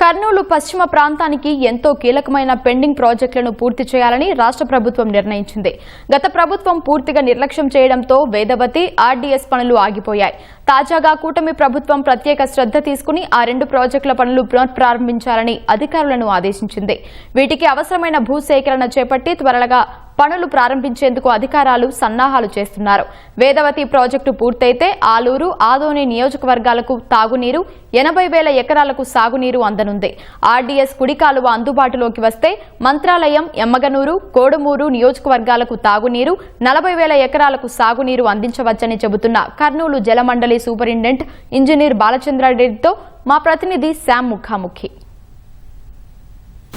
కర్నూలు పశ్చిమ ప్రాంతానికి ఎంతో కీలకమైన పెండింగ్ ప్రాజెక్టులను పూర్తి చేయాలని రాష్ట్ర ప్రభుత్వం నిర్ణయించింది. గత ప్రభుత్వం పూర్తిగా నిర్లక్ష్యం చేయడంతో వేదవతి ఆర్డీఎస్ పనులు ఆగిపోయాయి. తాజాగా కూటమి ప్రభుత్వం ప్రత్యేక శ్రద్ధ తీసుకుని ఆ రెండు ప్రాజెక్టుల పనులు పునఃప్రారంభించాలని అధికారులను ఆదేశించింది. వీటికి అవసరమైన భూసేకరణ చేపట్టి త్వరగా పనులు ప్రారంభించేందుకు అధికారాలు సన్నాహాలు చేస్తున్నారు. వేదవతి ప్రాజెక్టు పూర్తయితే ఆలూరు ఆదోని నియోజకవర్గాలకు తాగునీరు ఎనభై వేల ఎకరాలకు సాగునీరు అందనుంది ఆర్డీఎస్ కుడి కాలువ అందుబాటులోకి వస్తే మంత్రాలయం ఎమ్మగనూరు కోడుమూరు నియోజకవర్గాలకు తాగునీరు నలభై వేల ఎకరాలకు సాగునీరు అందించవచ్చని చెబుతున్న కర్నూలు జలమండలి సూపరింటెండెంట్ ఇంజనీర్ బాలచంద్రారెడ్డితో మా ప్రతినిధి శామ్ ముఖాముఖి.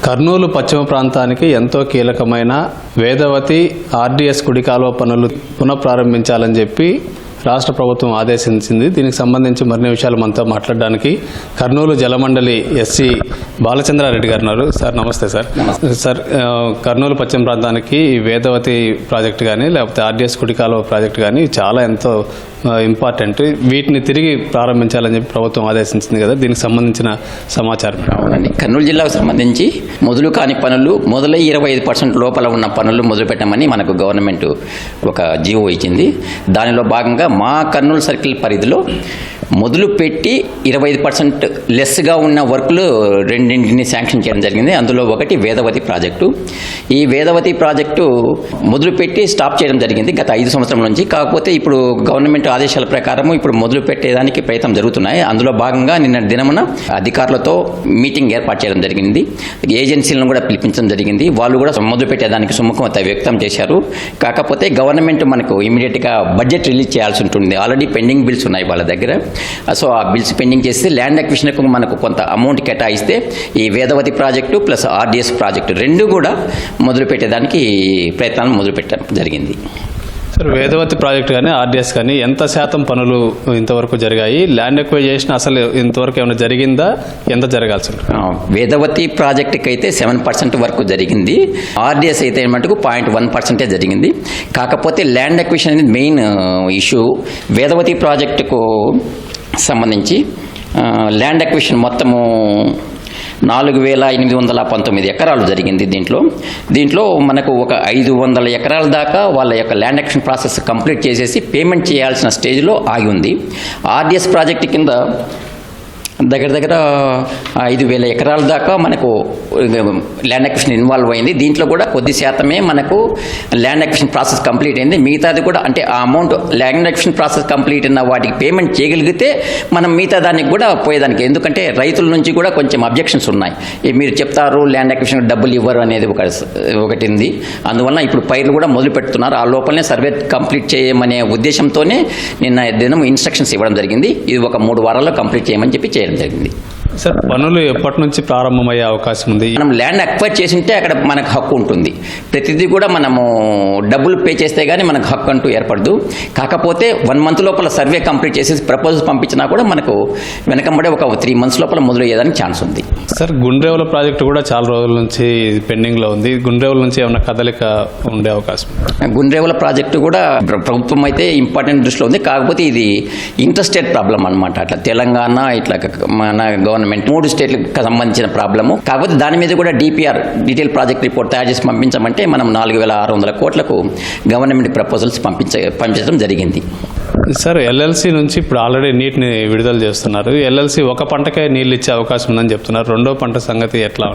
కర్నూలు పశ్చిమ ప్రాంతానికి ఎంతో కీలకమైన వేదవతి ఆర్డీఎస్ కుడి కాలువ పనులు పునఃప్రారంభించాలని చెప్పి రాష్ట్ర ప్రభుత్వం ఆదేశించింది. దీనికి సంబంధించి మరిన్ని విషయాలు మనతో మాట్లాడడానికి కర్నూలు జలమండలి ఎస్సీ బాలచంద్రారెడ్డి గారు ఉన్నారు. సార్ నమస్తే సార్. సార్ కర్నూలు పశ్చిమ ప్రాంతానికి ఈ వేదవతి ప్రాజెక్ట్ కానీ లేకపోతే ఆర్డీఎస్ కుడి కాలువ ప్రాజెక్ట్ కానీ చాలా ఎంతో ఇంపార్టెంట్. వీటిని తిరిగి ప్రారంభించాలని చెప్పి ప్రభుత్వం ఆదేశించింది కదా దీనికి సంబంధించిన సమాచారం. అవునండి. కర్నూలు జిల్లాకు సంబంధించి మొదలు కాని పనులు మొదలై ఇరవై ఐదు పర్సెంట్ లోపల ఉన్న పనులు మొదలు పెట్టమని మనకు గవర్నమెంట్ ఒక జీవో ఇచ్చింది. దానిలో భాగంగా మా కర్నూలు సర్కిల్ పరిధిలో మొదలు పెట్టి ఇరవై ఐదు పర్సెంట్ లెస్గా ఉన్న వర్క్లు రెండింటిని శాంక్షన్ చేయడం జరిగింది. అందులో ఒకటి వేదవతి ప్రాజెక్టు. ఈ వేదవతి ప్రాజెక్టు మొదలు పెట్టి స్టాప్ చేయడం జరిగింది గత ఐదు సంవత్సరం నుంచి. కాకపోతే ఇప్పుడు గవర్నమెంట్ ఆదేశాల ప్రకారం ఇప్పుడు మొదలు పెట్టేదానికి ప్రయత్నం జరుగుతున్నాయి. అందులో భాగంగా నిన్న దినమున అధికారులతో మీటింగ్ ఏర్పాటు చేయడం జరిగింది. ఏజెన్సీలను కూడా పిలిపించడం జరిగింది. వాళ్ళు కూడా మొదలు పెట్టేదానికి సుముఖత వ్యక్తం చేశారు. కాకపోతే గవర్నమెంట్ మనకు ఇమీడియట్గా బడ్జెట్ రిలీజ్ చేయాల్సి ఉంటుంది. ఆల్రెడీ పెండింగ్ బిల్స్ ఉన్నాయి వాళ్ళ దగ్గర. Uh, సో ఆ బిల్స్ పెండింగ్ చేస్తే ల్యాండ్ అక్విషన్కు మనకు కొంత అమౌంట్ కేటాయిస్తే ఈ Vedavathi project plus RDS project రెండు కూడా మొదలుపెట్టేదానికి ప్రయత్నాలు మొదలుపెట్టడం జరిగింది. సార్ వేదవతి ప్రాజెక్ట్ కానీ ఆర్డీఎస్ కానీ ఎంత శాతం పనులు ఇంతవరకు జరిగాయి? ల్యాండ్ ఎక్వైజేషన్ అసలు ఇంతవరకు ఏమైనా జరిగిందా? ఎంత జరగాల్సి ఉంటుంది వేదవతి ప్రాజెక్టుకి అయితే సెవెన్ పర్సెంట్ వరకు జరిగింది. ఆర్డిఎస్ అయితే మటుకు పాయింట్ వన్ పర్సెంటే జరిగింది. కాకపోతే ల్యాండ్ ఎక్విషన్ అనేది మెయిన్ ఇష్యూ. వేదవతి ప్రాజెక్టుకు సంబంధించి ల్యాండ్ ఎక్విషన్ మొత్తము నాలుగు వేల ఎనిమిది వందల పంతొమ్మిది ఎకరాలు జరిగింది దీంట్లో. దీంట్లో మనకు ఒక ఐదు వందల ఎకరాల దాకా వాళ్ళ యొక్క ల్యాండ్ యాక్షన్ ప్రాసెస్ కంప్లీట్ చేసేసి పేమెంట్ చేయాల్సిన స్టేజ్లో ఆగి ఉంది. ఆర్డిఎస్ ప్రాజెక్ట్ కింద దగ్గర దగ్గర ఐదు వేల ఎకరాల దాకా మనకు ల్యాండ్ అక్విషన్ ఇన్వాల్వ్ అయింది. దీంట్లో కూడా కొద్ది శాతమే మనకు ల్యాండ్ అక్విషన్ ప్రాసెస్ కంప్లీట్ అయింది. మిగతాది కూడా అంటే ఆ amount land acquisition process complete అయిన వాటికి పేమెంట్ చేయగలిగితే మనం మిగతా దానికి కూడా పోయేదానికి. ఎందుకంటే రైతుల నుంచి కూడా కొంచెం అబ్జెక్షన్స్ ఉన్నాయి. మీరు చెప్తారు ల్యాండ్ అక్విషన్ డబ్బులు ఇవ్వరు అనేది ఒక ఒకటి ఉంది. అందువల్ల ఇప్పుడు పైర్లు కూడా మొదలు పెడుతున్నారు. ఆ లోపలనే సర్వే కంప్లీట్ చేయమనే ఉద్దేశంతోనే నిన్న దినం ఇన్స్ట్రక్షన్స్ ఇవ్వడం జరిగింది. ఇది ఒక మూడు వారాల్లో కంప్లీట్ చేయమని చెప్పి చేయడం జరిగింది సార్ పనులు ఎప్పటి నుంచి ప్రారంభమయ్యే అవకాశం ఉంది? మనం ల్యాండ్ అక్వైర్ చేసింటే అక్కడ మనకు హక్కు ఉంటుంది. ప్రతిదీ కూడా మనము డబ్బులు పే చేస్తే కానీ మనకు హక్కు అంటూ ఏర్పడదు. కాకపోతే వన్ మంత్ లోపల సర్వే కంప్లీట్ చేసి ప్రపోజల్స్ పంపించినా కూడా మనకు వెనకంబడే ఒక త్రీ మంత్స్ లోపల మొదలయ్యేదానికి ఛాన్స్ ఉంది. సార్ గుండ్రేవుల ప్రాజెక్టు కూడా చాలా రోజుల నుంచి పెండింగ్లో ఉంది. గుండ్రేవుల నుంచి ఏమైనా కదలిక ఉండే అవకాశం? గుండ్రేవుల ప్రాజెక్టు కూడా ప్ర- ప్రభుత్వం అయితే ఇంపార్టెంట్ దృష్టిలో ఉంది. కాకపోతే ఇది ఇంటర్స్టేట్ ప్రాబ్లం అనమాట అట్లా తెలంగాణ ఇట్లా మన గవర్నమెంట్ గవర్నమెంట్ మూడు స్టేట్లకు సంబంధించిన ప్రాబ్లము. కాకపోతే దాని మీద కూడా డిపిఆర్ డీటెయిల్ ప్రాజెక్ట్ రిపోర్ట్ తయారు చేసి పంపించమంటే మనం నాలుగు వేల ఆరు వందల కోట్లకు గవర్నమెంట్ ప్రపోజల్స్ పంపించ పంపించడం జరిగింది. సార్ ఎల్ఎల్సి నుంచి ఇప్పుడు ఆల్రెడీ నీటిని విడుదల చేస్తున్నారు. ఎల్ఎల్సి ఒక పంటకే నీళ్ళు ఇచ్చే అవకాశం ఉందని చెప్తున్నారు. రెండో పంట సంగతి ఎట్లా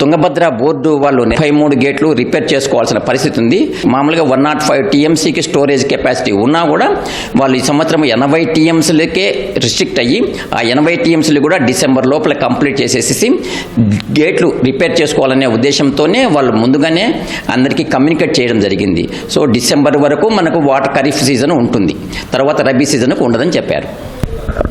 తుంగభద్ర బోర్డు వాళ్ళు ముప్పై మూడు గేట్లు రిపేర్ చేసుకోవాల్సిన పరిస్థితి ఉంది. మామూలుగా వన్ నాట్ ఫైవ్ టీఎంసీకి స్టోరేజ్ కెపాసిటీ ఉన్నా కూడా వాళ్ళు ఈ సంవత్సరం ఎనభై టీఎంసీలకే రిస్ట్రిక్ట్ అయ్యి ఆ ఎనభై టీఎంసీలు కూడా డిసెంబర్ లోపల కంప్లీట్ చేసేసి గేట్లు రిపేర్ చేసుకోవాలనే ఉద్దేశంతోనే వాళ్ళు ముందుగానే అందరికీ కమ్యూనికేట్ చేయడం జరిగింది. సో డిసెంబర్ వరకు మనకు వాటర్ ఖరీఫ్ సీజన్ ఉంటుంది. తర్వాత రబీ సీజన్కు ఉండదని చెప్పారు.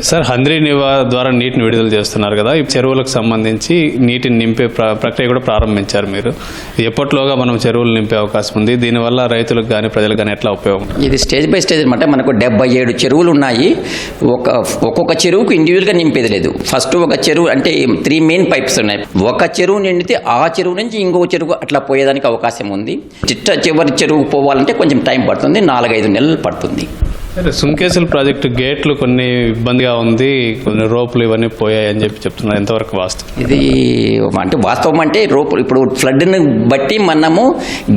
సార్ హంద్రీ నివా ద్వారా నీటిని విడుదల చేస్తున్నారు కదా. ఈ చెరువులకు సంబంధించి నీటిని నింపే ప్ర- ప్రక్రియ కూడా ప్రారంభించారు మీరు. ఎప్పట్లోగా మనం చెరువులు నింపే అవకాశం ఉంది? దీనివల్ల రైతులకు కానీ ప్రజలకు కానీ ఎట్లా ఉపయోగం ఇది స్టేజ్ బై స్టేజ్ అనమాట. మనకు డెబ్బై ఏడు చెరువులు ఉన్నాయి. ఒక ఒక్కొక్క చెరువుకు ఇండివిజువల్గా నింపేది లేదు. ఫస్ట్ ఒక చెరువు అంటే త్రీ మెయిన్ పైప్స్ ఉన్నాయి. ఒక చెరువు నిండితే ఆ చెరువు నుంచి ఇంకొక చెరువు అట్లా పోయేదానికి అవకాశం ఉంది. చిట్ట చివరి చెరువు పోవాలంటే కొంచెం టైం పడుతుంది. నాలుగైదు నెలలు పడుతుంది. సుంకేసుల ప్రాజెక్టు గేట్లు కొన్ని ఇబ్బందిగా ఉంది కొన్ని రోపులు ఇవన్నీ పోయాయి అని చెప్పి చెప్తున్నారు. ఎంతవరకు వాస్తవం? ఇది అంటే వాస్తవం అంటే రోపులు ఇప్పుడు ఫ్లడ్ని బట్టి మనము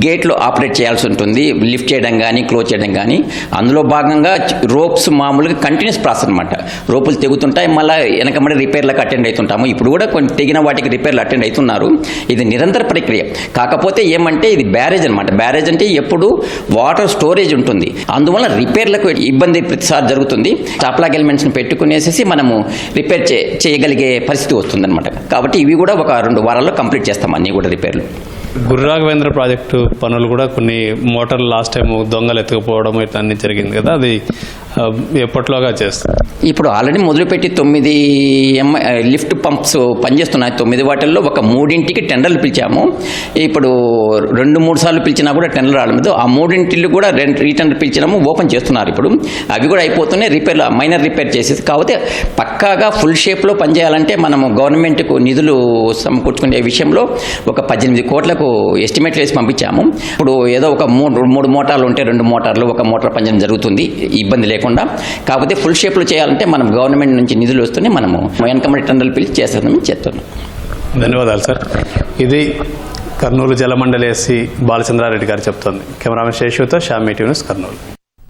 గేట్లు ఆపరేట్ చేయాల్సి ఉంటుంది లిఫ్ట్ చేయడం కానీ క్లోజ్ చేయడం కానీ అందులో భాగంగా రోప్స్ మామూలుగా కంటిన్యూస్ ప్రాసెస్ అనమాట రోపులు తెగుతుంటాయి మళ్ళీ వెనకమడి రిపేర్లకు అటెండ్ అవుతుంటాము. ఇప్పుడు కూడా కొన్ని తెగిన వాటికి రిపేర్లు అటెండ్ అవుతున్నారు. ఇది నిరంతర ప్రక్రియ. కాకపోతే ఏమంటే ఇది బ్యారేజ్ అనమాట బ్యారేజ్ అంటే ఎప్పుడు వాటర్ స్టోరేజ్ ఉంటుంది. అందువల్ల రిపేర్లకు ఇబ్బంది ప్రతిసారి జరుగుతుంది. చాప్లాక్ ఎలిమెంట్స్ని పెట్టుకునేసేసి మనము రిపేర్ చే చేయగలిగే పరిస్థితి వస్తుందన్నమాట. కాబట్టి ఇవి కూడా ఒక రెండు వారాల్లో కంప్లీట్ చేస్తాం అన్నీ కూడా రిపేర్లు. గుర్రాఘవేంద్ర ప్రాజెక్టు పనులు కూడా కొన్ని మోటార్లు లాస్ట్ టైం దొంగలు ఎత్తుకుపోవడం ఇట్లా అన్ని జరిగింది కదా అది ఎప్పట్లోగా చేస్తారు? ఇప్పుడు ఆల్రెడీ మొదలుపెట్టి తొమ్మిది ఎంఐ లిఫ్ట్ పంప్స్ పనిచేస్తున్నాయి. తొమ్మిది వాటిల్లో ఒక మూడింటికి టెండర్లు పిలిచాము. ఇప్పుడు రెండు మూడు సార్లు పిలిచినా కూడా టెండర్ రావడం ఆ మూడింటిలు కూడా రెండు రీటెండర్ పిలిచినాము ఓపెన్ చేస్తున్నారు ఇప్పుడు. అవి కూడా అయిపోతున్నాయి రిపేర్ మైనర్ రిపేర్ చేసేసి కాకపోతే పక్కాగా ఫుల్ షేప్లో పనిచేయాలంటే మనము గవర్నమెంట్కు నిధులు సమకూర్చుకునే విషయంలో ఒక పద్దెనిమిది కోట్లకు ఎస్టిమేట్ వేసి పంపించాము. ఇప్పుడు ఏదో ఒక మూడు మూడు మోటార్లు ఉంటే రెండు మోటార్లు ఒక మోటార్ పంచడం జరుగుతుంది. ఇబ్బంది లేకుండా. కాకపోతే ఫుల్ షేప్లో చేయాలంటే మనం గవర్నమెంట్ నుంచి నిధులు వస్తూనే మనము వెనకమడి టెండర్లు పిలిచి చేస్తామని చెప్తున్నాం. ధన్యవాదాలు సార్ ఇది కర్నూలు జలమండలి ఎస్సీ బాలచంద్రారెడ్డి గారు చెప్తోంది. కెమెరామెన్ శేషుతో షామీ న్యూస్ కర్నూలు.